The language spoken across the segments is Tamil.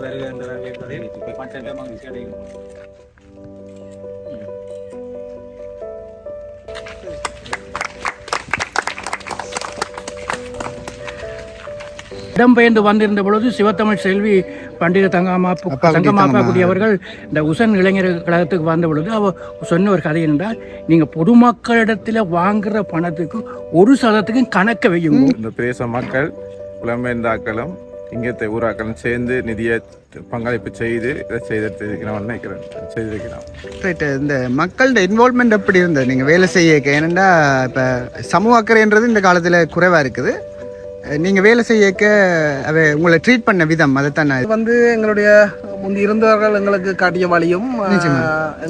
வருக என்று வரவேற்பதில் மற்ற மகிழ்ச்சி அடையும் இடம்பெயர்ந்து வந்திருந்த பொழுது சிவத்தமிழ் செல்வி பண்டித தங்கம்மா தங்கம்மாப்பா குடி அவர்கள் இந்த உசன் இளைஞர் கழகத்துக்கு வந்த பொழுது அவ சொன்ன ஒரு கதை என்றால் நீங்க பொதுமக்களிடத்துல வாங்குற பணத்துக்கு ஒரு சதத்துக்கும் கணக்க வையுங்க. இந்த பிரதேச மக்கள் புலம்பெயர்ந்தாக்களும் இங்கത്തെ ஊராக்களும் சேர்ந்து நிதியை பங்களிப்பு செய்து இதை செய்திருக்கிறோம் நினைக்கிறேன். செய்திருக்கிறோம். ரைட் இந்த மக்களோட இன்வால்மெண்ட் எப்படி இருந்தது? நீங்கள் வேலை செய்ய ஏன்னா இப்போ சமூக அக்கறைன்றது இந்த காலத்தில் குறைவாக இருக்குது. நீங்கள் வேலை செய்யக்க அவ உங்களை ட்ரீட் பண்ண விதம் நான் இது வந்து எங்களுடைய முந்தி இருந்தவர்கள் எங்களுக்கு காட்டிய வழியும்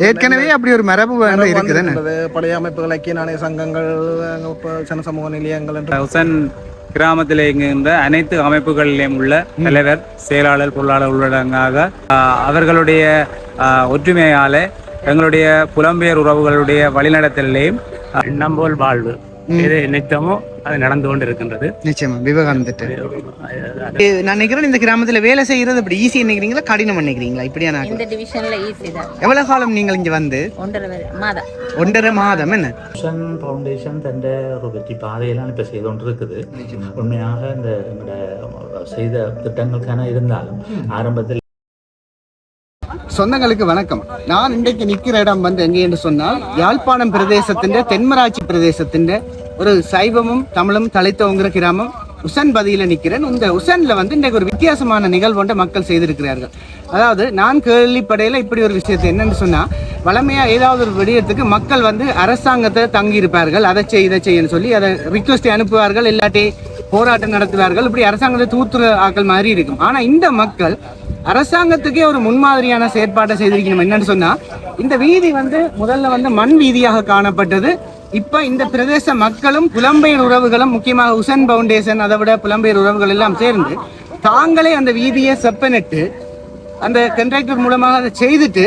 ஏற்கனவே அப்படி ஒரு மரபு இருந்தது. பழைய அமைப்புகள் ஐக்கிய நாணய சங்கங்கள் அங்க இப்ப சன சமூக நிலையங்கள் என்று உசன் கிராமத்தில் இருந்த அனைத்து அமைப்புகளிலும் உள்ள தலைவர் செயலாளர் பொருளாளர் உள்ளடங்காக அவர்களுடைய ஆஹ், ஒற்றுமையால எங்களுடைய புலம்பெயர் உறவுகளுடைய வழிநடத்தலையும் எண்ணம் வாழ்வு. எது நித்தமோ அது நடந்து கொண்டு இருக்கின்றது நிச்சயமா விவேகானந்திட்ட நான் நினைக்கிறேன் இந்த கிராமத்தில் வேலை செய்யறது அப்படி ஈஸி நினைக்கிறீங்களா? கடினம் நினைக்கிறீங்களா? இப்படியா நான் இந்த டிவிஷன்ல ஈஸி தான். எவ்வளவு காலம் நீங்கள் இங்க வந்து? ஒன்றரை மாதம். ஒன்றரை மாதம் என்ன? மிஷன் ஃபவுண்டேஷன் தந்த ஒரு வெற்றி பாதையெல்லாம் இப்போ செய்து கொண்டு இருக்குது உண்மையாக இந்த செய்த திட்டங்களுக்கான இருந்தாலும் ஆரம்பத்தில் சொந்தங்களுக்கு வணக்கம். நான் இன்றைக்கு நிற்கிற இடம் வந்து எங்கே என்று சொன்னால் யாழ்ப்பாணம் பிரதேசத்தின் தென்மராட்சி பிரதேசத்தின் ஒரு சைவமும் தமிழும் தலைத்தவங்கிற கிராமம் உசன் பதியில நிற்கிறேன் இந்த உசன்ல வந்து இன்றைக்கு ஒரு வித்தியாசமான நிகழ்வு ஒன்றை மக்கள் செய்திருக்கிறார்கள். அதாவது நான் கேள்விப்படையில இப்படி ஒரு விஷயத்தை என்னன்னு சொன்னா வளமையா ஏதாவது ஒரு விடயத்துக்கு மக்கள் வந்து அரசாங்கத்தை தங்கியிருப்பார்கள். அதை செய் இதை செய்யன்னு சொல்லி அதை ரிக்வஸ்ட் அனுப்புவார்கள். இல்லாட்டி போராட்டம் நடத்துவார்கள். இப்படி அரசாங்கத்தை தூத்துற ஆக்கள் மாதிரி இருக்கும். ஆனா இந்த மக்கள் அரசாங்கத்துக்கே ஒரு முன்மாதிரியான செயற்பாட்டை செய்திருக்கணும். என்னன்னு சொன்னா இந்த வீதி வந்து முதல்ல வந்து மண் வீதியாக காணப்பட்டது. இப்ப இந்த பிரதேச மக்களும் புலம்பெயர் உறவுகளும் முக்கியமாக உசன் பவுண்டேஷன் அதை விட புலம்பெயர் உறவுகள் எல்லாம் சேர்ந்து தாங்களே அந்த வீதியை செப்பனிட்டு அந்த கண்ட்ராக்டர் மூலமாக அதை செய்துட்டு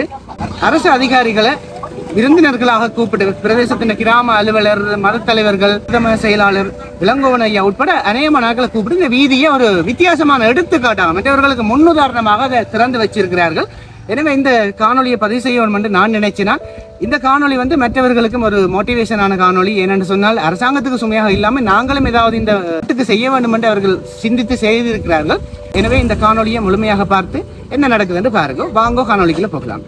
அரசு அதிகாரிகளை விருந்தினர்களாக கூப்பிட்டு பிரதேசத்தின் கிராம அலுவலர் மதத்தலைவர்கள் பிரதம செயலாளர் இளங்கோவன் ஐயா உட்பட அநேகமான நாட்களை கூப்பிட்டு இந்த வீதியை ஒரு வித்தியாசமான எடுத்துக்காட்டாக மற்றவர்களுக்கு முன்னுதாரணமாக அதை திறந்து வச்சிருக்கிறார்கள். எனவே இந்த காணொலியை பதிவு செய்ய வேண்டும் என்று நான் நினைச்சேன்னா இந்த காணொளி வந்து மற்றவர்களுக்கும் ஒரு மோட்டிவேஷனான காணொளி. ஏனென்று சொன்னால் அரசாங்கத்துக்கு சுமையாக இல்லாமல் நாங்களும் ஏதாவது இந்த இடத்துக்கு செய்ய வேண்டும் என்று அவர்கள் சிந்தித்து செய்திருக்கிறார்கள். எனவே இந்த காணொலியை முழுமையாக பார்த்து என்ன நடக்குதுன்னு பாருங்க. வாங்கோ காணொலிக்குள்ள போகலாம்.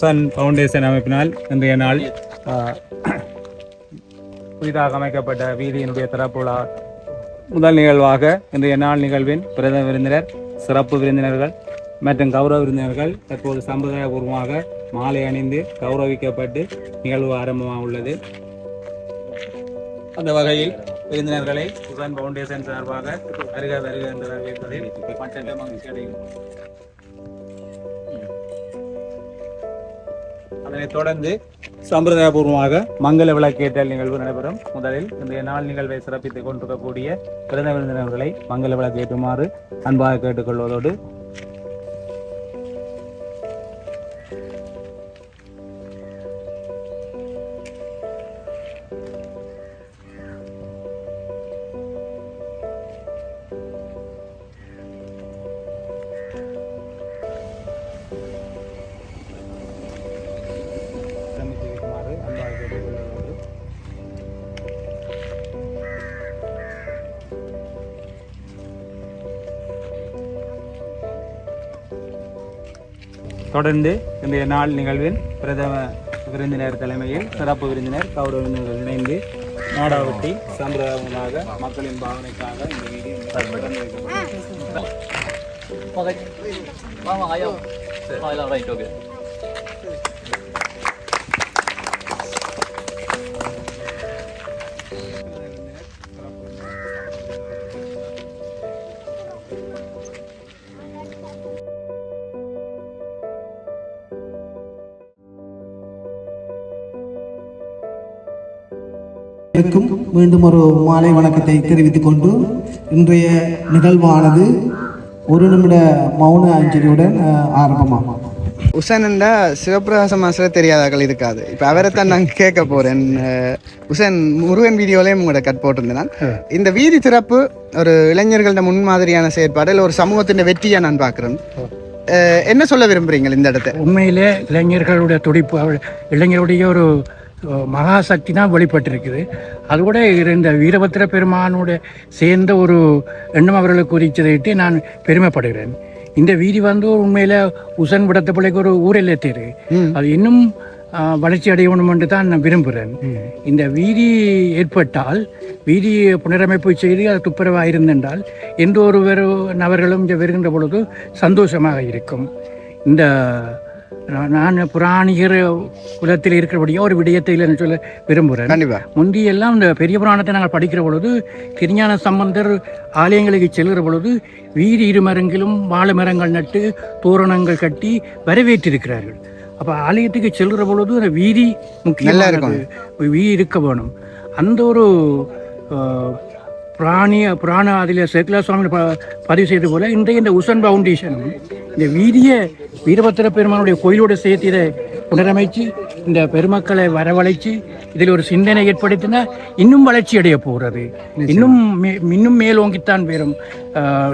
சன் ஃபவுண்டேஷன் அமைப்பினால் இன்றைய நாள் புதிதாக அமைக்கப்பட்ட வீதியினுடைய திறப்புலா முதல் நிகழ்வாக இன்றைய நாள் நிகழ்வின் பிரதம விருந்தினர் சிறப்பு விருந்தினர்கள் மற்றும் கௌரவ விருந்தினர்கள் தற்போது சம்பிரதாயபூர்வமாக மாலை அணிந்து கௌரவிக்கப்பட்டு நிகழ்வு ஆரம்பமாக உள்ளது. அந்த வகையில் விருந்தினர்களை உசன் ஃபவுண்டேஷன் சார்பாக வருக வருக என்று வரவேற்பதில் மற்ற மகிழ்ச்சி அடையும் அதனை தொடர்ந்து சம்பிரதாயபூர்வமாக மங்கள விளக்கேற்றல் நிகழ்வு நடைபெறும். முதலில் இந்த நாள் நிகழ்வை சிறப்பித்துக் கொண்டிருக்கக்கூடிய பிறந்த விருந்தினர்களை மங்கள விளக்கேற்றுமாறு அன்பாக கேட்டுக்கொள்வதோடு தொடர்ந்து இன்றைய நாள் நிகழ்வின் பிரதம விருந்தினர் தலைமையில் சிறப்பு விருந்தினர் கௌரவ விருந்தினர்கள் இணைந்து நாடாவட்டி சம்பிரதாயமாக மக்களின் பாவனைக்காக இந்த வீடியோ திறந்து வைக்கப்பட்டது. இருக்கும் மீண்டும் ஒரு மாலை வணக்கத்தை தெரிவித்துக் கொண்டு இன்றைய நிகழ்வானது ஒரு நிமிட மௌன அஞ்சலியுடன் ஆரம்பமாகும். உசன்டா சிவபிரகாச மாஸ்டர் தெரியாதாக்கள் இருக்காது. இப்போ அவரை தான் நான் கேட்க போறேன். அஹ், உசன் முருகன் வீடியோலையும் உங்களோட கட் போட்டிருந்தேன் நான். இந்த வீதி திறப்பு ஒரு இளைஞர்கள்ட முன்மாதிரியான செயற்பாடு இல்லை ஒரு சமூகத்தின் வெற்றியா நான் பார்க்குறேன். என்ன சொல்ல விரும்புறீங்க இந்த இடத்த? உண்மையிலே இளைஞர்களுடைய துடிப்பு இளைஞருடைய ஒரு மகாசக்தி தான் வெளிப்பட்டிருக்குது. அது கூட இந்த வீரபத்திர பெருமானோட சேர்ந்த ஒரு எண்ணம் அவர்களுக்கு குறித்ததையிட்டு நான் பெருமைப்படுகிறேன். இந்த வீதி வந்து உண்மையில உசன் விடத்த பிள்ளைக்கு ஒரு ஊரில் தேரு. அது இன்னும் வளர்ச்சி அடையணும் என்று தான் நான் விரும்புகிறேன். இந்த வீதி ஏற்பட்டால் வீதி புனரமைப்பு செய்து அது துப்புரவாக இருந்தென்றால் எந்த ஒரு நபர்களும் இங்கே வருகின்ற பொழுது சந்தோஷமாக இருக்கும். இந்த நான் புராணிகர் குலத்தில் இருக்கிறபடியாக ஒரு விடயத்தை இல்லைன்னு சொல்ல விரும்புகிறேன் கண்டிப்பா. முந்தியெல்லாம் இந்த பெரிய புராணத்தை நாங்கள் படிக்கிற பொழுது திருஞான சம்பந்தர் ஆலயங்களுக்கு செல்கிற பொழுது வீதி இருமரங்கிலும் வாழை மரங்கள் நட்டு தோரணங்கள் கட்டி வரவேற்றிருக்கிறார்கள். அப்போ ஆலயத்துக்கு செல்கிற பொழுது அந்த வீதி முக்கியமானது. வீதி இருக்க வேணும். அந்த ஒரு பிராணிய புராண அதில் சேக்கலா சுவாமி ப பதிவு செய்த போல இன்றைய இந்த உசன் ஃபவுண்டேஷனும் இந்த வீதியை வீரபத்திர பெருமானுடைய கோயிலோடு சேர்த்து இதை புனரமைச்சு இந்த பெருமக்களை வரவழைச்சு இதில் ஒரு சிந்தனை ஏற்படுத்தினா இன்னும் வளர்ச்சி அடைய போகிறது இன்னும் மே- இன்னும் மேலோங்கித்தான் பெறும்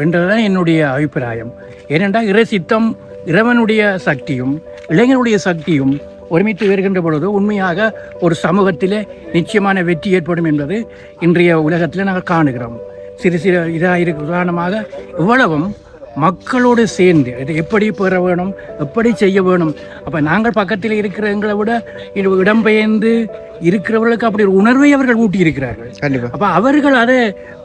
என்றதுதான் என்னுடைய அபிப்பிராயம். ஏனென்றால் இறை சித்தம் இறைவனுடைய சக்தியும் இளைஞனுடைய சக்தியும் ஒருமித்து வருகின்ற பொழுது உண்மையாக ஒரு சமூகத்திலே நிச்சயமான வெற்றி ஏற்படும் என்பது இன்றைய உலகத்தில் நாங்கள் காணுகிறோம். சிறு சிறு இதாக இருக்கு உதாரணமாக இவ்வளவும் மக்களோடு சேர்ந்து இது எப்படி பெற வேணும் எப்படி செய்ய வேணும் அப்போ நாங்கள் பக்கத்தில் இருக்கிறவங்களை விட இடம்பெயர்ந்து இருக்கிறவர்களுக்கு அப்படி ஒரு உணர்வை அவர்கள் ஊட்டி இருக்கிறார்கள் அப்போ அவர்கள் அதை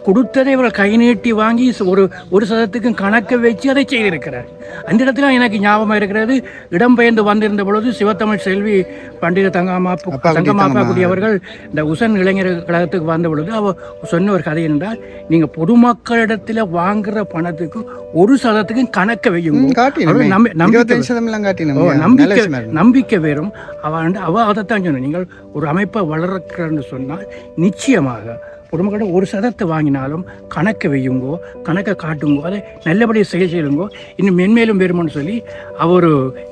கொடுத்ததை இவர்கள் கை நீட்டி வாங்கி ஒரு ஒரு சதத்துக்கும் கணக்கை வச்சு அதை செய்திருக்கிறார். அந்த இடத்துல எனக்கு ஞாபகம் இருக்கிறது இடம்பெயர்ந்து வந்திருந்த பொழுது சிவத்தமிழ் செல்வி பண்டித தங்கமாப்பு அப்பாக்குடி தங்கமாப்பா தங்கம்மா. அவர்கள் இந்த உசன் இளைஞர் கழகத்துக்கு வந்த பொழுது அவ சொன்ன ஒரு கதை என்றால் நீங்கள் பொதுமக்களிடத்தில் வாங்குற பணத்துக்கு ஒரு சதத்துக்கும் கணக்கை வையுங்க. நம்பிக்கை நம்பிக்கை வேறும். அவ அவ அதைத்தான் சொன்ன நீங்கள் ஒரு அமைப்பை வளர்க்கிறன்னு சொன்னால் நிச்சயமாக பொதுமக்களிடம் ஒரு சதத்தை வாங்கினாலும் கணக்கை வையுங்கோ கணக்கை காட்டுங்கோ அதை நல்லபடியாக செயல் செய்யுங்கோ இன்னும் மென்மேலும் வருமோன்னு சொல்லி அவர்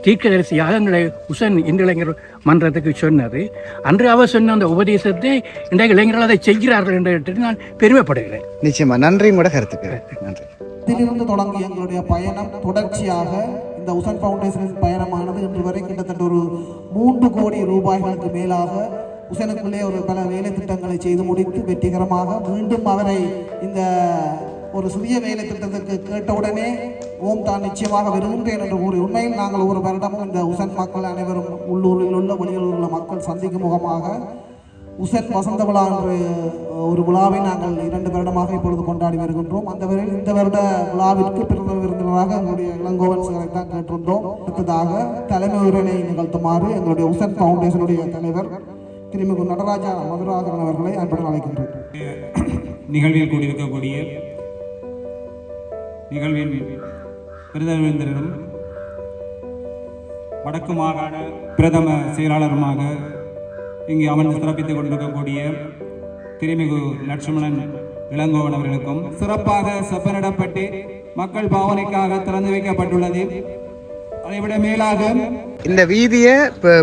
தீர்க்கதரிசி யாகங்களை உசன் இந்து இளைஞர் மன்றத்துக்கு சொன்னது. அன்று அவர் சொன்ன அந்த உபதேசத்தை இன்றைய இளைஞர்கள் அதை செய்கிறார்கள் என்று நான் பெருமைப்படுகிறேன். நிச்சயமா. நன்றி கூட கருத்துக்கு நன்றி. இதிலிருந்து தொடங்கிய எங்களுடைய பயணம். தொடர்ச்சியாக இந்த உசன் ஃபவுண்டேஷனின் பயணமானது இன்று வரை கிட்டத்தட்ட ஒரு மூன்று கோடி ரூபாய்களுக்கு மேலாக உசனுக்குள்ளே ஒரு பல வேலை திட்டங்களை செய்து முடித்து வெற்றிகரமாக மீண்டும் அவரை இந்த ஒரு சிறிய வேலை திட்டத்துக்கு கேட்டவுடனே ஓம் தான் நிச்சயமாக வருகின்றேன் என்று கூறி உண்மையில் நாங்கள் ஒரு வருடமும் இந்த உசன் மக்கள் அனைவரும் உள்ளூரில் உள்ள வெளியூரில் உள்ள மக்கள் சந்திக்கும் முகமாக உசன் வசந்த விழா என்று ஒரு விழாவை நாங்கள் இரண்டு வருடமாக இப்பொழுது கொண்டாடி வருகின்றோம். அந்த வரையில் இந்த வருட விழாவிற்கு பிறந்த விருந்தினராக எங்களுடைய இளங்கோவன் சிலரை தான் கேட்டிருந்தோம். அடுத்ததாக தலைமை உரையினை நிகழ்த்துமாறு எங்களுடைய உசன் ஃபவுண்டேஷனுடைய தலைவர் திருமிகு நடராஜா மதுராதரன் அவர்களை அன்புடன் அழைக்கின்றோம் நிகழ்வில் கூடியிருக்கக்கூடிய நிகழ்வின் பிரதமேந்திரனும் வடக்கு மாகாண பிரதம செயலாளருமாக இங்கு அமர்ந்து சிறப்பித்துக் கொண்டிருக்கக்கூடிய திருமிகு லட்சுமணன் இளங்கோவன் அவர்களுக்கும் சிறப்பாக செப்பனிடப்பட்டு மக்கள் பாவனைக்காக திறந்து வைக்கப்பட்டுள்ளது. அதைவிட மேலாக. இந்த வீதியை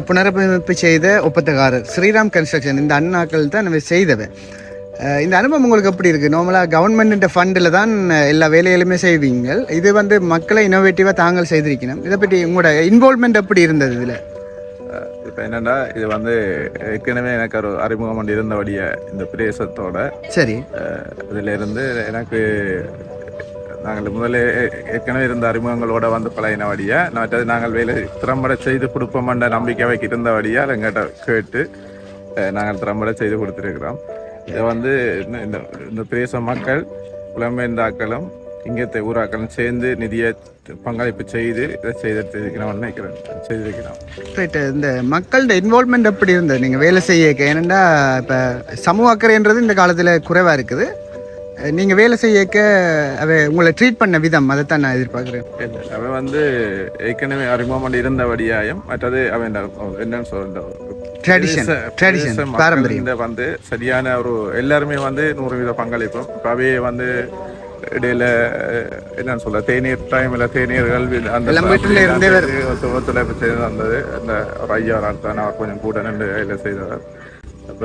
புனரமைப்பு செய்த ஒப்பந்தக்காரர் ஸ்ரீராம் கன்ஸ்ட்ரக்ஷன் இந்த அண்ணாக்கள் தான் நம்ம செய்தவன். இந்த அனுபவம் உங்களுக்கு எப்படி இருக்குது நார்மலாக கவர்மெண்ட் ஃபண்டில் தான் எல்லா வேலைகளுமே செய்வீங்க இது வந்து மக்களை இன்னோவேட்டிவாக தாங்கள் செய்திருக்கணும். இதை பற்றி உங்களோட இன்வால்மெண்ட் எப்படி இருந்தது இதில்? இப்போ என்னென்னா இது வந்து ஏற்கனவே எனக்கு ஒரு அறிமுகம் இருந்தபடிய இந்த பிரதேசத்தோட சரி. அஹ், இதுல இருந்து எனக்கு நாங்கள் முதலே ஏற்கனவே இருந்த அறிமுகங்களோட வந்து பழகினபடியா மற்றது நாங்கள் வேலை திறம்பட செய்து கொடுப்போம்ன்ற நம்பிக்கை வைக்க இருந்தபடியா எங்கிட்ட கேட்டு நாங்கள் திறம்பட செய்து கொடுத்துருக்கிறோம். இதை வந்து இந்த- இந்த பிரதேச மக்கள் புலம்பெயர்ந்தாக்களும் இங்கே ஊராக்களும் சேர்ந்து நிதியை பங்களிப்பு செய்து இதை செய்திருக்கிறோம் நினைக்கிறேன். செய்திருக்கிறோம். ரைட்டு இந்த மக்களோட இன்வால்மெண்ட் எப்படி இருந்தது? நீங்கள் வேலை செய்ய ஏனெண்டா இப்போ சமூக அக்கறைன்றது இந்த காலத்தில் குறைவாக இருக்குது. நீங்கள் வேலை செய்யக்க அவ உங்களை ட்ரீட் பண்ண விதம் அதை தான் நான் எதிர்பார்க்குறேன். அவன் வந்து ஏற்கனவே அறிமுகம் இருந்தபடியாயும் மற்றது அவன் என்னன்னு சொல்ற Tradition, tradition, பாரம்பரியம். வந்து சரியான ஒரு எல்லாருமே வந்து நூறு வீத பங்களிப்பும். இப்ப அவையே வந்து இடையில என்னன்னு சொல்ல தேநீர் டைம்ல தேநீர்கள் அந்த இருந்தே ஒத்துழைப்பு செய்து வந்தது அந்த ஒரு ஐயா தான் அவர் கொஞ்சம் கூட நின்று வேலை செய்தவர். அப்ப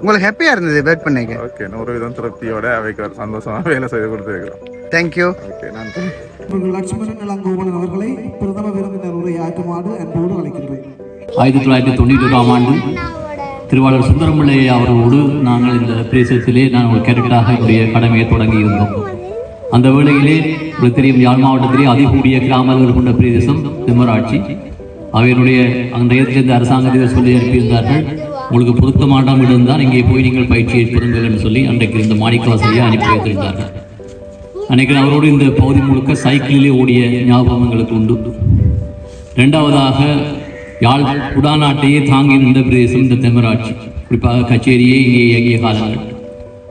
உங்களுக்கு ஹாப்பியாக இருந்தது ஒர்க் பண்ணிக்க? ஓகே நூறு வீதம் திருப்தியோட அவைக்கு ஒரு சந்தோஷமா வேலை செய்து கொடுத்துருக்கிறோம். தேங்க்யூ ஓகே நன்றி. இவர்கள் லட்சுமணன் இளங்கோவன் அவர்களை பிரதம விருந்தினர் உரையாற்றுமாறு அன்போடு அழைக்கின்றேன். ஆயிரத்தி தொள்ளாயிரத்தி தொண்ணூற்றி ஆண்டு திருவாளர் சுந்தரம்பிள்ளை அவர்களோடு நாங்கள் இந்த பிரதேசத்திலே நாங்கள் ஒரு கேரக்டராக என்னுடைய கடமையை தொடங்கி இருந்தோம் அந்த வேளையிலே உங்களுக்கு தெரியும் யாழ் மாவட்டத்திலே அதிகூடிய கிராமங்கள் கொண்ட பிரதேசம் திம்மராட்சி. அவையினுடைய அன்றைய சேர்ந்த அரசாங்கத்தில் சொல்லி அனுப்பியிருந்தார்கள். உங்களுக்கு பொருத்தமான மாட்டாமல் இருந்தால் இங்கே போய் நீங்கள் பயிற்சியை பெறுங்கள் என்று சொல்லி அன்றைக்கு இந்த மாணிக்க வசதியை அனுப்பி வைத்திருந்தார்கள். அன்றைக்கு அவரோடு இந்த பகுதி முழுக்க சைக்கிளிலே ஓடிய ஞாபகம் எங்களுக்கு உண்டு. ரெண்டாவதாக யாழ் குடாநாட்டையே தாங்கி நின்ற பிரதேசம் இந்த தெமராட்சி. குறிப்பாக கச்சேரியே இங்கே இயங்கிய காலங்கள்.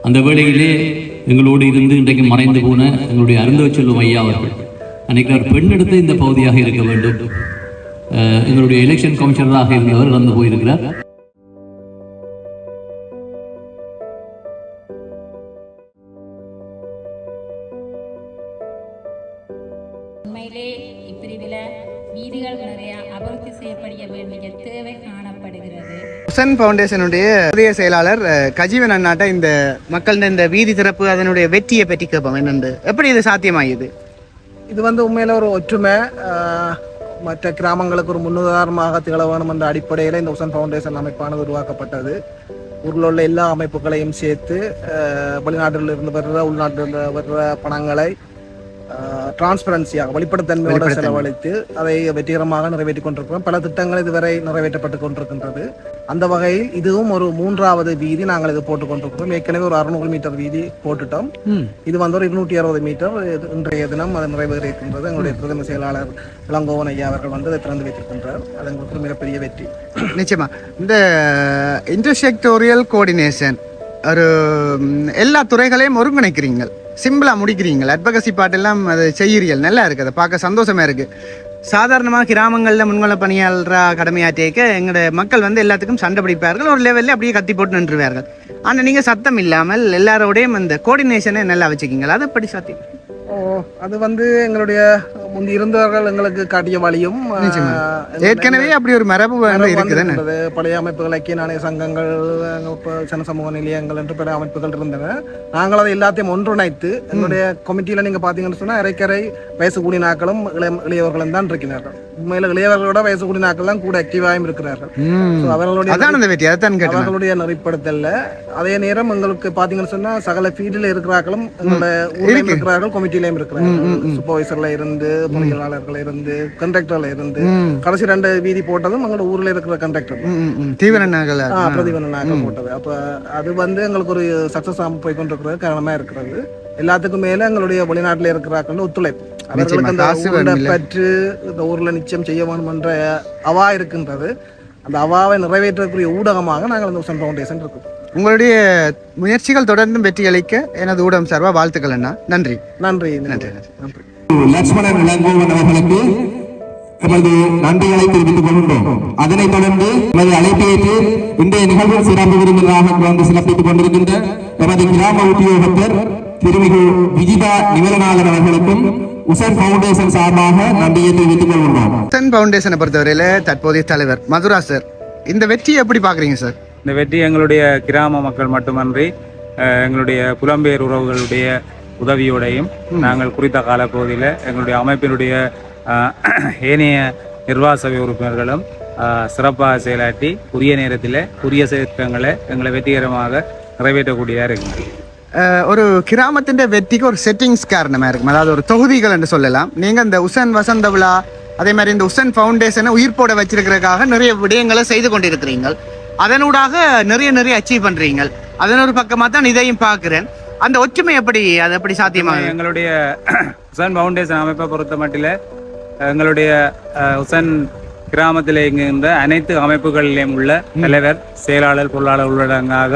அந்த வேளையிலே எங்களோடு இருந்து இன்றைக்கு மறைந்து போன எங்களுடைய அருந்தவ செல்வம் ஐயா அவர்கள் அன்றைக்கு அவர் பெண் இந்த பகுதியாக இருக்க வேண்டும். அஹ், எங்களுடைய எலெக்ஷன் கமிஷனராக இருந்தவர் இறந்து போயிருக்கிறார். உசன் ஃபவுண்டேஷனுடைய புதிய செயலாளர் கஜீவன் அண்ணாட்ட இந்த மக்களின் இந்த வீதி திறப்பு அதனுடைய வெற்றியை பற்றி கேட்போம். என்னண்டு எப்படி இது சாத்தியமாகுது இது வந்து உண்மையில ஒரு ஒற்றுமை. மற்ற கிராமங்களுக்கு ஒரு முன்னுதாரணமாக திகழ வேணும் என்ற அடிப்படையில் இந்த உசன் ஃபவுண்டேஷன் அமைப்பானது உருவாக்கப்பட்டது. ஊரில் உள்ள எல்லா அமைப்புகளையும் சேர்த்து வெளிநாட்டில் இருந்து வர்ற உள்நாட்டில் வர்ற பணங்களை டிரான்ஸ்பரன்சியாக வெளிப்படைத்தன்மையோடு வெளிப்படைத்தன்மை. செலவழித்து அதை வெற்றிகரமாக நிறைவேற்றி கொண்டிருக்கிறோம். பல திட்டங்கள் இதுவரை நிறைவேற்றப்பட்டு கொண்டிருக்கின்றது. அந்த வகையில் இதுவும் ஒரு மூன்றாவது வீதி நாங்கள் இது போட்டுக் கொண்டிருக்கிறோம். ஏற்கனவே ஒரு அறுநூறு மீட்டர் வீதி போட்டுட்டோம். இது வந்து ஒரு இருநூற்றி அறுபது மீட்டர். இன்றைய தினம் அது நிறைவேற இருக்கின்றது எங்களுடைய பிரதம செயலாளர் இளங்கோவன் ஐயா அவர்கள் வந்து அதை திறந்து வைத்திருக்கின்றார். அது எங்களுக்கு மிகப்பெரிய வெற்றி. நிச்சயமா. இந்த இன்டர்செக்டோரியல் கோஆர்டினேஷன் ஒரு எல்லா துறைகளையும் ஒருங்கிணைக்கிறீங்க சிம்பிளா முடிக்கிறீங்க அட்வகசி பாட்டெல்லாம் அது செய்கிறீர்கள். நல்லா இருக்கு. அதை பார்க்க சந்தோஷமா இருக்கு. சாதாரணமாக கிராமங்களில் முன்கள பணியாளர் கடமையாற்றியிருக்க எங்களோட மக்கள் வந்து எல்லாத்துக்கும் சண்டை பிடிப்பார்கள். ஒரு லெவலில் அப்படியே கத்தி போட்டு நின்றுவார்கள். ஆனால் நீங்கள் சத்தம் இல்லாமல் எல்லாரோடையும் அந்த கோஆர்டினேஷனை நல்லா வச்சுக்கிங்களா? அது படி சாத்தியம்? ஓ அது வந்து எங்களுடைய முந்தி இருந்தவர்கள் எங்களுக்கு காட்டிய வழியும் ஏற்கனவே அப்படி ஒரு மரபு வந்திருக்கிறது. பழைய அமைப்புகள் ஐக்கிய நாணய சங்கங்கள் சமூக நிலையங்கள் என்று பல அமைப்புகள் இருந்தன. நாங்கள் அதை எல்லாத்தையும் ஒன்றிணைத்து எங்களுடைய கமிட்டியில நீங்க பாத்தீங்கன்னு சொன்னா அரைக்கரை வயசு கூடிய நாட்களும் இளைய- இளையவர்களும் தான் இருக்கிறார்கள் உண்மையில இளையவர்களோட வயசு கூடிய நாட்கள் தான் கூட ஆக்டிவாயும் இருக்கிறார்கள். அவர்களுடைய அவர்களுடைய நெறிப்படுத்தல்ல. அதே நேரம் எங்களுக்கு பாத்தீங்கன்னு சொன்னா சகல ஃபீல்டில் இருக்கிறார்களும் எங்களோட ஊர்லயும் இருக்கிறார்கள் கமிட்டிலையும் இருக்கிறார்கள். சூப்பர்வைசர்ல இருந்து பொறியியலாளர்கள இருந்து கண்டக்டர்ல இருந்து கடைசி ரெண்டு வீதி போட்டதும் எங்களோட ஊர்ல இருக்கிற கண்டக்டர் ஆ, பிரதிபலனாக போட்டது. அப்ப அது வந்து எங்களுக்கு ஒரு சக்சஸ் ஆக போய் கொண்டிருக்கிறது காரணமா இருக்கிறது. எல்லாத்துக்கும் மேல எங்களுடைய வெளிநாட்டுல இருக்கிறார்கள் ஒத்துழைப்பு. அவர்களுக்கு அந்த வேணும்ல. பற்று இந்த ஊர்ல நிச்சயம் செய்ய வேணும் என்ற அவா இருக்கின்றது. அந்த அவாவை நிறைவேற்றக்கூடிய ஊடகமாக நாங்கள் இந்த உசன் ஃபவுண்டேஷன் இருக்கோம். உங்களுடைய முயற்சிகள் தொடர்ந்து வெற்றி அளிக்க எனது ஊடகம் சார்பா வாழ்த்துக்கள் அண்ணா. நன்றி. நன்றி நன்றி. நன்றி. லட்சுமணன் இளங்கோவன் அவர்களுக்கு எமது நன்றிகளை தெரிவித்துக் கொள்கின்றோம். அதனைத் தொடர்ந்து எமது அழைப்பை ஏற்று இன்றைய நிகழ்வில் சிறப்பு விருந்தினராக வந்து சிறப்பித்துக் கொண்டிருக்கின்ற எமது கிராம உத்தியோகத்தர் திருமிகு விஜிதா நிவலனாளர் அவர்களுக்கும் உசன் பவுண்டேஷன் சார்பாக நன்றியை தெரிவித்துக் கொள்கின்றோம். சன் ஃபவுண்டேஷனை பொறுத்தவரையில தற்போதைய தலைவர் மதுரா சார் இந்த வெற்றியை எப்படி பாக்குறீங்க சார்? இந்த வெற்றி எங்களுடைய கிராம மக்கள் மட்டுமன்றி எங்களுடைய புலம்பெயர் உறவுகளுடைய உதவியோடையும் நாங்கள் குறித்த காலப்பகுதியில் எங்களுடைய அமைப்பினுடைய ஏனைய நிர்வாக சபை உறுப்பினர்களும் சிறப்பாக செயலாற்றி உரிய நேரத்தில் உரிய திட்டங்களை எங்களை வெற்றிகரமாக நிறைவேற்றக்கூடியதாக இருக்கிறது. அஹ், ஒரு கிராமத்தின் வெற்றிக்கு ஒரு செட்டிங்ஸ் காரணமா இருக்கும். அதாவது ஒரு தொகுதிகள் என்று சொல்லலாம். நீங்க இந்த உசன் வசந்த விழா அதே மாதிரி இந்த உசன் ஃபவுண்டேஷனை உயிர்ப்போட வச்சிருக்கிறதுக்காக நிறைய விடயங்களை செய்து கொண்டிருக்கிறீர்கள். அதனூடாக நிறைய நிறைய அச்சீவ் பண்றீங்க அதன் ஒரு பக்கமாக தான் இதையும் பார்க்கிறேன். அந்த ஒற்றுமை எப்படி அது எப்படி சாத்தியமாகுது எங்களுடைய உசன் ஃபவுண்டேஷன் அமைப்பை பொறுத்த மட்டில் எங்களுடைய அஹ், உசன் கிராமத்தில் இயங்குகின்ற அனைத்து அமைப்புகளிலும் உள்ள தலைவர் செயலாளர் பொருளாளர் உள்ளடங்காக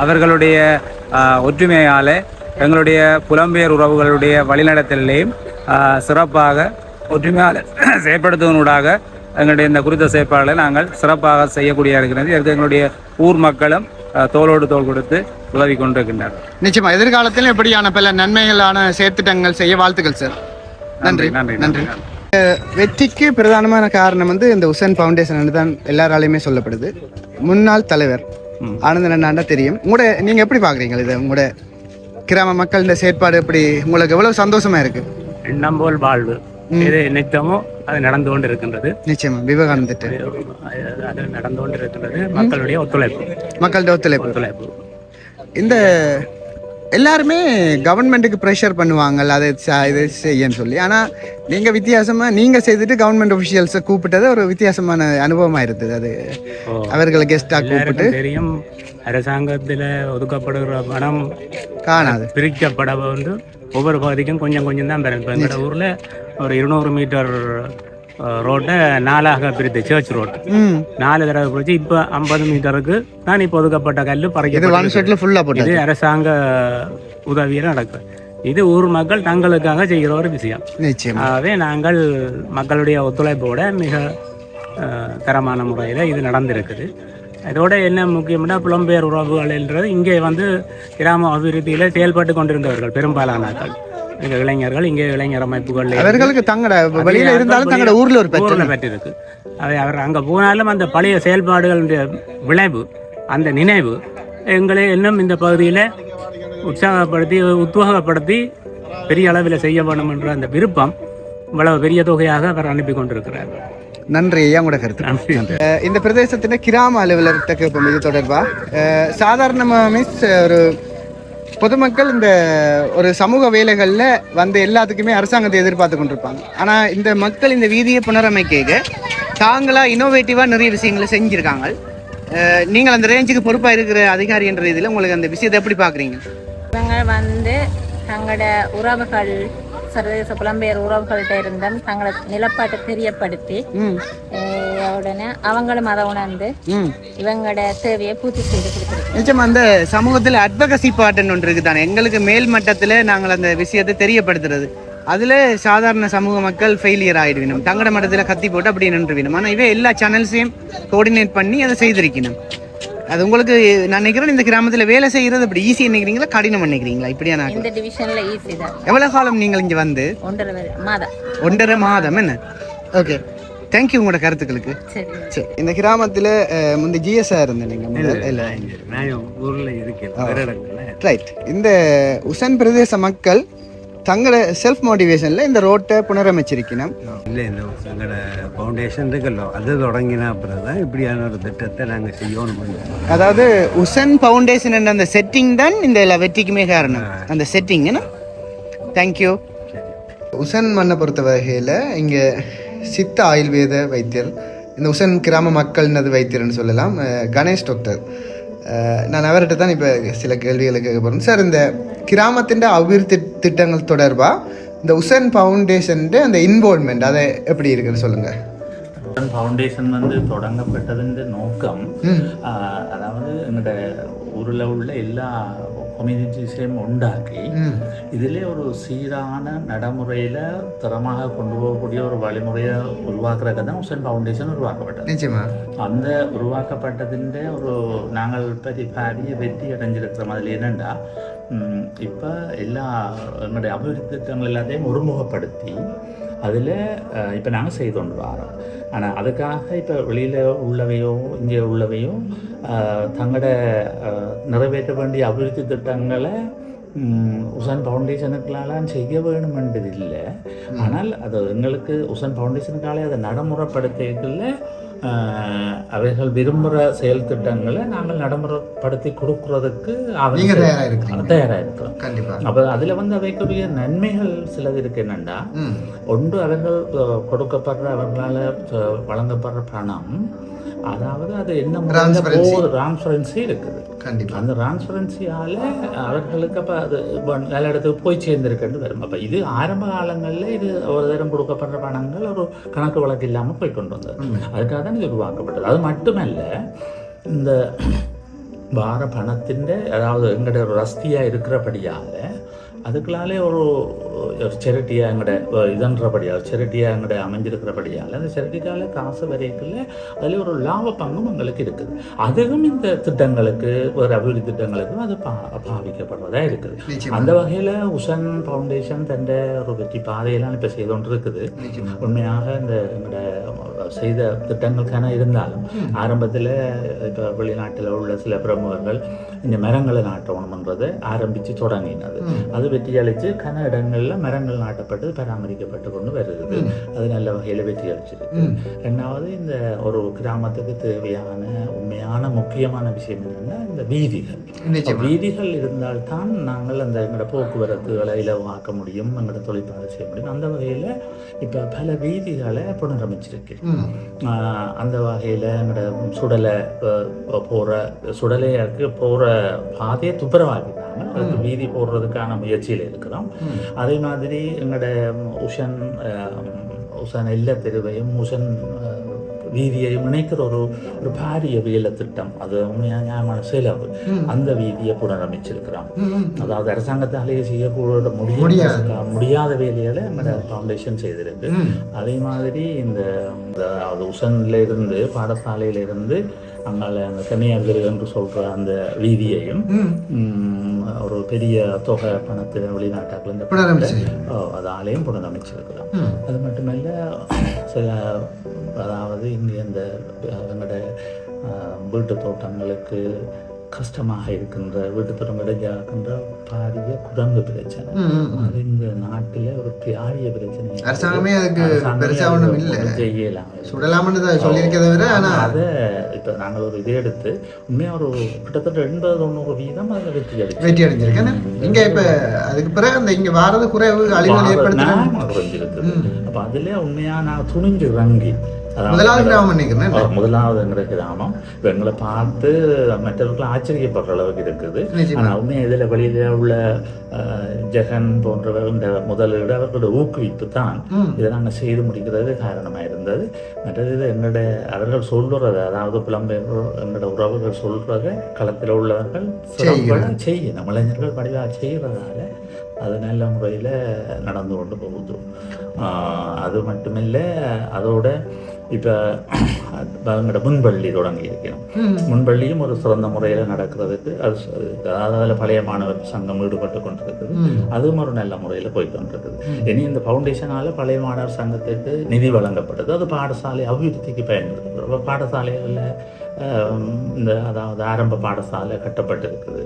அவர்களுடைய ஒற்றுமையாலே எங்களுடைய புலம்பெயர் உறவுகளுடைய வழிநடத்தலையும் சிறப்பாக ஒற்றுமையால் செயற்படுத்துவதனூடாக எங்களுடைய இந்த குறித்த செயற்பாடுகளை நாங்கள் சிறப்பாக செய்யக்கூடிய இருக்கிறது. எங்களுடைய ஊர் மக்களும் தோளோடு தோள் கொடுத்து உதவி கொண்டிருக்கின்றனர் நிச்சயமா. எதிர்காலத்திலும் எப்படியான பல நன்மைகளான செயற்திட்டங்கள் செய்ய வாழ்த்துக்கள் சார் நன்றி நன்றி. நன்றி வெற்றிக்கு பிரதானமான காரணம் வந்து இந்த உசன் ஃபவுண்டேஷன் தான் எல்லாராலையுமே சொல்லப்படுது. முன்னாள் தலைவர் ஆனந்தன் அண்ணாண்டா தெரியும். உங்களோட நீங்க எப்படி பாக்குறீங்க இதை? உங்களோட கிராம மக்கள் இந்த செயற்பாடு எப்படி? உங்களுக்கு எவ்வளவு சந்தோஷமா இருக்கு? எண்ணம் போல் வாழ்வு. எது நித்தமோ அது நடந்து கொண்டு இருக்கின்றது நிச்சயமா விவேகானந்த அது- நடந்து கொண்டு இருக்கின்றது மக்களுடைய ஒத்துழைப்பு. மக்கள்கிட்ட ஒத்துழைப்பு. ஒத்துழைப்பு. இந்த எல்லாருமே கவர்மெண்ட்டுக்கு ப்ரெஷர் பண்ணுவாங்கல்ல அதை இது செய்யன்னு சொல்லி. ஆனால் நீங்கள் வித்தியாசமாக நீங்கள் செய்துட்டு கவர்மெண்ட் ஒஃபிஷியல்ஸை கூப்பிட்டது ஒரு வித்தியாசமான அனுபவமாக இருந்தது. அது அவர்களை கெஸ்ட்டாக கூப்பிட்டு. தெரியும் அரசாங்கத்தில் ஒதுக்கப்படுகிற பணம் காணாது. பிரிக்கப்பட வந்து ஒவ்வொரு பகுதிக்கும் கொஞ்சம் கொஞ்சம் தான் பெறும் இப்போ எங்களோட ஊரில் ஒரு இருநூறு மீட்டர் ரோட்டை நாலாக பிரித்து சர்ச் ரோட் நாலு தடவை பிரிச்சு இப்போ ஐம்பது மீட்டருக்கு தான் இப்போ ஒதுக்கப்பட்ட கல் இது அரசாங்க உதவியில் நடக்கும் இது ஊர் மக்கள் தங்களுக்காக செய்கிற ஒரு விஷயம். நிச்சயம். ஆகவே நாங்கள் மக்களுடைய ஒத்துழைப்போட மிக தரமான முறையில் இது நடந்திருக்குது. இதோட என்ன முக்கியம்னா புலம்பெயர் உறவுகள்ன்றது இங்கே வந்து கிராம அபிவிருத்தியில் செயல்பட்டு கொண்டிருந்தவர்கள் பெரும்பாலானாக்கள் எங்கள் இளைஞர்கள் இங்கே இளைஞர் அமைப்புகள் அவர்களுக்கு தங்கட வெளியில இருந்தாலும் தங்கட ஊர்ல ஒரு பிரச்சனை ஊரில் பெற்றிருக்கு. அதை அவர் அங்கே போனாலும் அந்த பழைய செயல்பாடுகளுடைய விளைவு அந்த நினைவு எங்களை இன்னும் இந்த பகுதியில் உற்சாகப்படுத்தி உத்வேகப்படுத்தி பெரிய அளவில் செய்ய வேண்டும் என்ற அந்த விருப்பம் இவ்வளவு பெரிய தொகையாக அவர் அனுப்பி கொண்டிருக்கிறார். நன்றி ஐயா உங்களோட கருத்து. நன்றி. இந்த பிரதேசத்தின் கிராம அலுவலர்கிட்ட கேட்போம் இது தொடர்பாக சாதாரணமாக மிஸ் ஒரு பொதுமக்கள் இந்த ஒரு சமூக வேலைகளில் வந்து எல்லாத்துக்குமே அரசாங்கத்தை எதிர்பார்த்து கொண்டிருப்பாங்க. ஆனால் இந்த மக்கள் இந்த வீதியை புனரமைக்க தாங்களாக இனோவேட்டிவாக நிறைய விஷயங்களை செஞ்சுருக்காங்க. நீங்கள் அந்த ரேஞ்சுக்கு பொறுப்பாக இருக்கிற அதிகாரி என்ற இதில் உங்களுக்கு அந்த விஷயத்தை எப்படி பார்க்குறீங்க? இவங்க வந்து தங்களோட உறவுகள் சர்வதேச புலம்பெயர் உறவுகள்கிட்ட இருந்தும் தங்களோட நிலப்பாட்டை தெரியப்படுத்தி உடனே அவங்களும் அதை உணர்ந்து இவங்களோட தேவையை பூர்த்தி செய்து கொடுத்துருக்கு நிச்சயமா அந்த சமூகத்தில் அட்வகசி பாட்டுன்னு ஒன்று இருக்குதானே? எங்களுக்கு மேல் மட்டத்தில் நாங்கள் அந்த விஷயத்தை தெரியப்படுத்துறது. அதில் சாதாரண சமூக மக்கள் ஃபெயிலியர் ஆயிடுவினோம். தங்கட மட்டத்தில் கத்தி போட்டு அப்படி நின்றுவினோம். ஆனால் இவன் எல்லா சேனல்ஸையும் கோஆர்டினேட் பண்ணி அதை செய்திருக்கணும். அது உங்களுக்கு நான் நினைக்கிறேன் இந்த கிராமத்தில் வேலை செய்கிறது அப்படி ஈஸி நினைக்கிறீங்களா கடினம் நினைக்கிறீங்களா? இப்படியா நான் இந்த டிவிஷன்ல ஈஸி தான். எவ்வளோ காலம் நீங்கள் இங்கே வந்து? ஒன்றரை மாதம். ஒன்றரை மாதம் என்ன? ஓகே தேங்க்யூ உங்களோட கருத்துக்களுக்கு. சரி. சரி. இந்த கிராமத்தில் முந்தி ஜிஎஸ்ஆ இருந்தேன் நீங்கள் இல்லை நான் ஊரில் இருக்கேன் வேற இடங்கள்ல. ரைட் இந்த உசன் பிரதேச மக்கள் தங்களோட செல்ஃப் மோட்டிவேஷனில் இந்த ரோட்டை புனரமைச்சிருக்கணும். இல்லை இந்த எங்களோட ஃபவுண்டேஷன் இருக்குல்லோ அது தொடங்கின அப்புறம் தான் இப்படியான ஒரு திட்டத்தை நாங்கள் செய்யணும் அதாவது உசன் ஃபவுண்டேஷன் என்ற அந்த செட்டிங் தான் இந்த எல்லா வெற்றிக்குமே காரணம். அந்த செட்டிங் என்ன? தேங்க்யூ உசன் மண்ணை பொறுத்த வகையில் இங்கே சித்த ஆயுர்வேத வைத்தியர் இந்த உசன் கிராம மக்கள்னது வைத்தியர்னு சொல்லலாம் கணேஷ் டாக்டர் நான் அவர்கிட்ட தான் இப்போ சில கேள்விகளை கேட்க போகிறேன் சார் இந்த கிராமத்தின் அபிவிருத்தி திட்டங்கள் தொடர்பாக இந்த உசன் ஃபவுண்டேஷன் அந்த இன்வால்மெண்ட் அதை எப்படி இருக்குன்னு சொல்லுங்கள் ஃபவுண்டேஷன் வந்து தொடங்கப்பட்டதின் நோக்கம். அதாவது எங்களோட ஊரில் உள்ள எல்லா கம்யூனிட்டிஸையும் உண்டாக்கி இதிலே ஒரு சீரான நடைமுறையில் தரமாக கொண்டு போகக்கூடிய ஒரு வழிமுறையை உருவாக்குறதுக்கு தான் உசன் ஃபவுண்டேஷன் உருவாக்கப்பட்டது. நிச்சயமா. அந்த உருவாக்கப்பட்டதின் ஒரு நாங்கள் பெரிய பாரிய வெற்றி அடைஞ்சிருக்கிறோம். அதில் என்னென்னா இப்போ எல்லா எங்களுடைய அபிவிருத்தி திட்டங்கள் எல்லாத்தையும் ஒருமுகப்படுத்தி அதில் இப்போ நாங்கள் செய்து கொண்டு வரோம். ஆனால் அதுக்காக இப்போ வெளியில் உள்ளவையோ இங்கே உள்ளவையோ தங்களோட நிறைவேற்ற வேண்டிய அபிவிருத்தி திட்டங்களை உசன் ஃபவுண்டேஷனுக்கெல்லாம் செய்ய வேணுமென்றது இல்லை ஆனால் அது எங்களுக்கு உசன் ஃபவுண்டேஷனுக்காலே அதை நடைமுறைப்படுத்திக்கல அவைகள் விரும்புகிற செயல் திட்டங்களை நாங்கள் நடைமுறைப்படுத்தி கொடுக்கறதுக்கு ஆவணம் நீங்க செய்ய- தயாரா இருக்கிறீங்க. தயாரா இருக்கிறோம் கண்டிப்பாக அப்போ அதில் வந்து அவைக்குரிய நன்மைகள் சிலது இருக்கு என்னென்னா ஒன்று அவர்கள் கொடுக்கப்படுற அவர்களால் வழங்கப்படுற பணம் அதாவது அது என்ன. டிரான்ஸ்பரன்சி இருக்குது கண்டிப்பா. அந்த டிரான்ஸ்பரன்சியால அவர்களுக்கு அப்போ அது நல்ல இடத்துக்கு போய் சேர்ந்திருக்குன்னு வரும். அப்போ இது ஆரம்ப காலங்களில் இது ஒரு தரம் கொடுக்கப்படுற பணங்கள் ஒரு கணக்கு வழக்கு இல்லாமல் போய் கொண்டு வந்தது. அதுக்காக தான் இது உருவாக்கப்பட்டது. அது மட்டுமல்ல இந்த வார பணத்தின் அதாவது எங்கட ஒரு ரஸ்தியாக இருக்கிறபடியால் அதுக்குள்ளாலே ஒரு ஒரு செரட்டியாக எங்கட இதன்றபடியாக செரட்டியாக எங்கட அமைஞ்சிருக்கிறபடியால் அந்த செரட்டிக்கால காசு வரைக்குள்ள அதில் ஒரு லாப பங்கும் எங்களுக்கு இருக்குது. அதுவும் இந்த திட்டங்களுக்கு ஒரு அபிவிருத்தி திட்டங்களுக்கும் அது பா பாவிக்கப்படுறதா இருக்குது. அந்த வகையில் உஷன் ஃபவுண்டேஷன் தந்த ஒரு வெற்றி பாதையெல்லாம் இப்போ செய்து கொண்டு இருக்குது உண்மையாக இந்த எங்களோட செய்த திட்டங்களுக்கான இருந்தாலும் ஆரம்பத்தில் இப்போ வெளிநாட்டில் உள்ள சில பிரமுகர்கள் இந்த மரங்களை நாட்டணும்ன்றதை ஆரம்பித்து தொடங்கினது. அது வெற்றி அளித்து கன இடங்களில் மரங்கள் நாட்டப்பட்டு பராமரிக்கப்பட்டு கொண்டு வருகிறது. அது நல்ல வகையில் வெற்றி அளிச்சிருக்கு ரெண்டாவது இந்த ஒரு கிராமத்துக்கு தேவையான உண்மையான முக்கியமான விஷயம் என்னன்னா இந்த வீதிகள். வீதிகள் இருந்தால்தான் நாங்கள் அந்த எங்களோட போக்குவரத்துகளை இலவாக்க முடியும் எங்களோட தொழிற்பாடு செய்ய முடியும். அந்த வகையில் இப்போ பல வீதிகளை புனரமைச்சிருக்கு. அந்த வகையில் எங்களோட சுடலை போகிற சுடலையாக்கு போகிற பாதையை துப்புரவாக்கிட்டாங்க. அதுக்கு வீதி போடுறதுக்கான முயற்சியில் இருக்கிறோம். அதே மாதிரி எங்களோட உஷன் உஷன் எல்லா தெருவையும் உஷன் வீதியையும் இணைக்கிற ஒரு ஒரு பாரிய வேலை திட்டம். அது உண்மையா நியாயமான செலவு. அந்த வீதியை புனரமைச்சிருக்கிறோம். அதாவது அரசாங்கத்தாலேயே செய்யக்கூட முடியாத. முடியாத வேலைகளை நம்ம ஃபவுண்டேஷன் செய்திருக்கு. அதே மாதிரி இந்த அதாவது உசன்ல இருந்து பாடசாலையில அங்கால அந்த கன்னியாகுமரி என்று சொல்ற அந்த வீதியையும் ஒரு பெரிய தொகை பணத்தில் வெளிநாட்டாக்கள் இந்த. ஓ, அதாலேயும் புனரமைச்சிருக்கிறோம் அது மட்டுமல்ல சில அதாவது இங்கே இந்த எங்களோட வீட்டு தோட்டங்களுக்கு கஷ்டமாக இருக்கின்ற வீட்டு தோட்டம் இடைஞ்சாகின்ற பாரிய குரங்கு பிரச்சனை அது இந்த நாட்டில் ஒரு பாரிய பிரச்சனை அரசாங்கமே அதுக்கு அரசாங்கமே பெருசா அதுக்கு ஒண்ணும் இல்ல. செய்யலாம் சுடலாம்னு தான் சொல்லியிருக்கதை விட ஆனா அதை இப்போ நாங்கள் ஒரு இதை எடுத்து உண்மையாக ஒரு கிட்டத்தட்ட எண்பது தொண்ணூறு வீதம் அதில் வெற்றி அடிச்சு வெற்றி அடைஞ்சிருக்கு இங்க இப்ப அதுக்கு பிறகு அந்த இங்க வாரது குறைவு அழிவுகள் ஏற்படுத்துறாங்க நான் குறைஞ்சிருக்குது அப்போ அதில் உண்மையாக நான் துணிஞ்சு அதாவது முதலாவது கிராமம் நினைக்கிறேன் முதலாவதுங்கிற கிராமம். இப்ப எங்களை பார்த்து மற்றவர்கள் ஆச்சரியப்படுற அளவுக்கு இருக்குது. ஆனால் உண்மை இதில் வெளியில உள்ள ஜெகன் போன்றவர் இந்த முதலீடு அவர்களோட ஊக்குவிப்பு தான் இதை நாங்கள் செய்து முடிக்கிறது காரணமாக இருந்தது. மற்றது இது எங்களுடைய அவர்கள் சொல்லுறது அதாவது புலம்பெயர் எங்களோட உறவுகள் சொல்றத களத்தில் உள்ளவர்கள் சிறப்பாக செய்யணும். இளைஞர்கள் படிவாக செய்கிறதால அது நல்ல முறையில் நடந்து கொண்டு போகுது. ஆஹ் அது மட்டுமில்லை அதோட இப்போ எங்களோட முன்பள்ளி தொடங்கி இருக்கிறோம் முன்பள்ளியும் ஒரு சிறந்த முறையில் நடக்கிறதுக்கு அது அதாவது அதில் பழைய மாணவர் சங்கம் ஈடுபட்டு கொண்டிருக்குது. அதுவும் ஒரு நல்ல முறையில் போய் கொண்டிருக்குது. இனி இந்த ஃபவுண்டேஷனால பழைய மாணவர் சங்கத்துக்கு நிதி வழங்கப்படுது. அது பாடசாலை அபிவிருத்திக்கு பயன்படுது அப்ப பாடசாலைகளில் இந்த அதாவது ஆரம்ப பாடசாலை கட்டப்பட்டிருக்குது.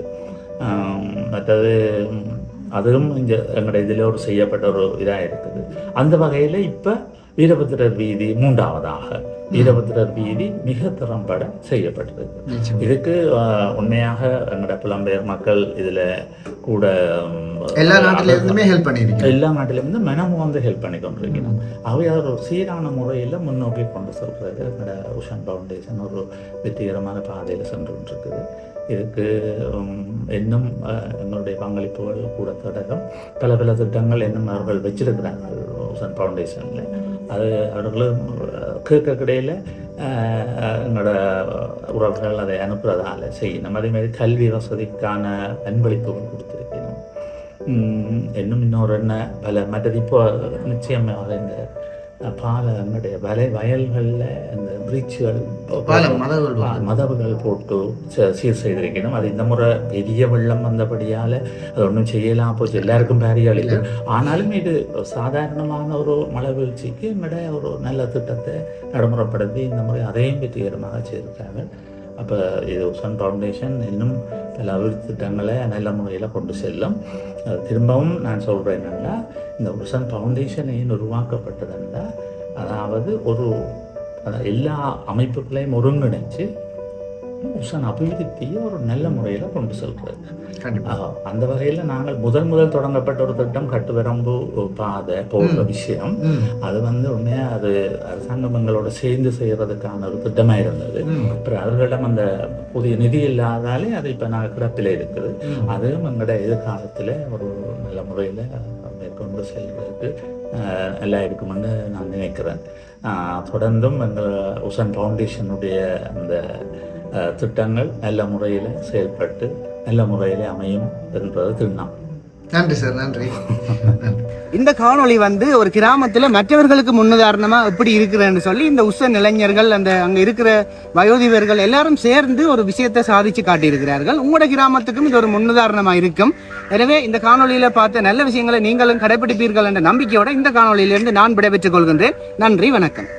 மற்றது அதுவும் இங்கே எங்களுடைய இதில் ஒரு செய்யப்பட்ட ஒரு இதாக இருக்குது அந்த வகையில் இப்போ வீரபத்திரர் வீதி மூன்றாவதாக. வீரபத்திரர் வீதி மிக திறம்பட செய்யப்பட்டிருக்கு இதுக்கு உண்மையாக எங்களோட புலம்பெயர் மக்கள் இதில் கூட எல்லா நாட்டில இருந்துமே ஹெல்ப் பண்ணிருக்கீங்க எல்லா நாட்டிலிருந்து மனமும் வந்து ஹெல்ப் பண்ணி கொண்டிருக்கணும் அவை ஒரு சீரான முறையில் முன்னோக்கி கொண்டு செல்றது. எங்களோட உஷன் ஃபவுண்டேஷன் ஒரு வெற்றிகரமான பாதையில் சென்று கொண்டிருக்குது. இதுக்கு இன்னும் எங்களுடைய பங்களிப்புகள் கூட தொடரும். பல பல திட்டங்கள் இன்னும் அவர்கள் வச்சிருக்கிறார்கள். உஷன் ஃபவுண்டேஷனில் அது அவர்களும் கேட்கக்கிடையில் எங்களோட உறவுகள் அதை அனுப்புகிறதால செய்யணும் அதே மாதிரி கல்வி வசதிக்கான அன்பளிப்புகள் கொடுத்துருக்கணும். இன்னும் இன்னொரு என்ன பல மற்றது இப்போ நிச்சயமாக இந்த பாலங்களுடைய வலை வயல்களில் அந்த பிரிட்ஜுகள் போட்டு. மதவுகள் போட்டு ச- சீர் செய்திருக்கணும். அது இந்த முறை பெரிய வெள்ளம் வந்தபடியால் அது ஒன்றும் செய்யலாம். போச்சு எல்லாருக்கும் பெரிய அழிவு ஆனாலும் இது சாதாரணமான ஒரு மழை வீழ்ச்சிக்கு விட ஒரு நல்ல திட்டத்தை நடைமுறைப்படுத்தி இந்த முறை அதையும் வெற்றிகரமாக செய்திருக்காங்க. அப்போ இது உசன் ஃபவுண்டேஷன் இன்னும் பல அபிவிருத்தி திட்டங்களை நல்ல முறையில் கொண்டு செல்லும். அது திரும்பவும் நான் சொல்கிறேன் என்னென்னா இந்த உசன் ஃபவுண்டேஷன் ஏன் உசன் அபிவிருத்தியை ஒரு நல்ல முறையில் கொண்டு செல்றது ஆஹ், அந்த வகையில் நாங்கள் முதல் முதல் தொடங்கப்பட்ட ஒரு திட்டம் கட்டுவரம்பு பாதை போன்ற விஷயம். அது வந்து உண்மையா அது அரசாங்கம் எங்களோட சேர்ந்து செய்யறதுக்கான ஒரு திட்டமா இருந்தது. அப்புறம் அவர்களிடம் அந்த புதிய நிதி இல்லாதாலே அது இப்போ நாங்கள் கிடப்பில் இருக்குது அதுவும் எங்களோட எதிர்காலத்தில் ஒரு நல்ல முறையில் மேற்கொண்டு செல்வதற்கு ஆஹ், நல்லா இருக்குமென்னு நான் நினைக்கிறேன். தொடர்ந்தும் எங்கள் உசன் ஃபவுண்டேஷனுடைய அந்த திட்டங்கள் நல்ல முறையில் செயல்பட்டு நல்ல முறையில் அமையும் என்பது திண்ணம் நன்றி சார் நன்றி. இந்த காணொளி வந்து ஒரு கிராமத்தில் மற்றவர்களுக்கு முன்னுதாரணமாக எப்படி இருக்கிறேன்னு சொல்லி இந்த உச இளைஞர்கள் அந்த அங்கே இருக்கிற வயோதிபர்கள் எல்லாரும் சேர்ந்து ஒரு விஷயத்தை சாதிச்சு காட்டியிருக்கிறார்கள். உங்களோட கிராமத்துக்கும் இது ஒரு முன்னுதாரணமாக இருக்கும். எனவே இந்த காணொலியில் பார்த்த நல்ல விஷயங்களை நீங்களும் கடைபிடிப்பீர்கள் என்ற நம்பிக்கையோட இந்த காணொலியிலிருந்து நான் விடைபெற்றுக் கொள்கின்றேன். நன்றி வணக்கம்.